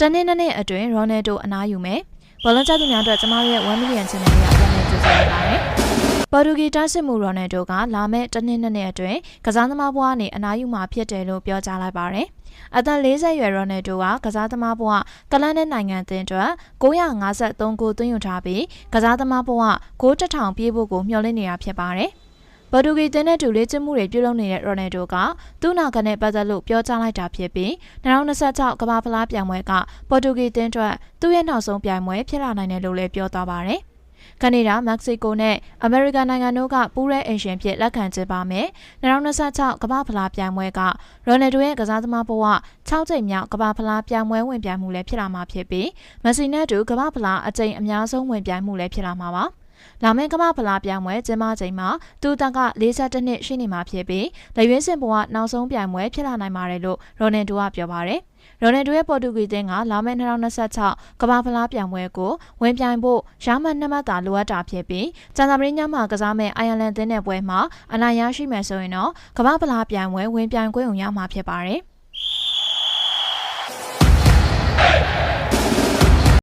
တနေ့နှစ်နေ့အတွင်းရိုနယ်ဒိုအနားယူမယ်ဘောလုံးကျသူများအတွက်ကျမတို့ရဲ့1 million channel လေးအပြန်နဲ့ကြိုးစားရပါတယ်ပေါ်တူဂီတိုက်စစ်မှုရိုနယ်ဒိုကလာမယ့်တနှစ်နှစ်နှစ်အတွင်းကစားသမားဘဝနဲ့အနားယူမှာဖြစ်တယ်လို့ပြောကြားလိုက်ပါတယ်အသက်40ရွယ်ရိုနယ်ဒိုကကစားသမားဘဝကလန်တဲ့နိုင်ငံအသင်းအတွက်953ဂိုးသွင်းယူထားပြီးကစားသမားဘဝဂိုးတစ်ထောင်ပြေးဖို့ကိုမျှော်လင့်နေတာဖြစ်ပါတယ်။ ဘော်ဒူဂီတင်းတဲ့တူလေးကျမှုတွေပြုလုပ်နေတဲ့ရိုနယ်ဒိုကသူ့နာကနဲ့ပတ်သက်လို့ပြောကြားလိုက်တာဖြစ်ပြီး2026ကမ္ဘာဖလားပြိုင်ပွဲကပေါ်တူဂီတင်းအတွက်သူ့ရဲ့နောက်ဆုံးပြိုင်ပွဲဖြစ်လာနိုင်တယ်လို့လည်းပြောသွားပါတယ်။ကနေဒါမက္ကဆီကိုနဲ့အမေရိကန်နိုင်ငံတို့ကပူးရဲအင်ရှင်ဖြစ်လက်ခံကျင်းပမယ်2026ကမ္ဘာဖလားပြိုင်ပွဲကရိုနယ်ဒိုရဲ့ကစားသမားဘဝ6ချိန်မြောက်ကမ္ဘာဖလားပြိုင်ပွဲဝင်ပြိုင်မှုလည်းဖြစ်လာမှာဖြစ်ပြီးမက်ဆီနဲ့အတူကမ္ဘာဖလားအကြိမ်အများဆုံးဝင်ပြိုင်မှုလည်းဖြစ်လာမှာပါ လာမယ့်ကမ္ဘာဖလားပြိုင်ပွဲကျင်းပချိန်မှာသူတက်က42နှစ်ရှိနေမှာဖြစ်ပြီးလက်ရွေးစင်ဘဝနောက်ဆုံးပြိုင်ပွဲဖြစ်လာနိုင်ပါတယ်လို့ရိုနယ်ဒိုကပြောပါတယ်။ရိုနယ်ဒိုရဲ့ပေါ်တူဂီတင်းကလာမယ့်2026ကမ္ဘာဖလားပြိုင်ပွဲကိုဝင်ပြိုင်ဖို့ရမှတ်နှစ်မှတ်သာလိုအပ်တာဖြစ်ပြီးကျန်သာပရင်းညမှာကစားမယ့်အိုင်ယာလန်တင်းတဲ့ပွဲမှာအနိုင်ရရှိမယ်ဆိုရင်တော့ကမ္ဘာဖလားပြိုင်ပွဲဝင်ပြိုင်ခွင့်ရမှာဖြစ်ပါတယ်။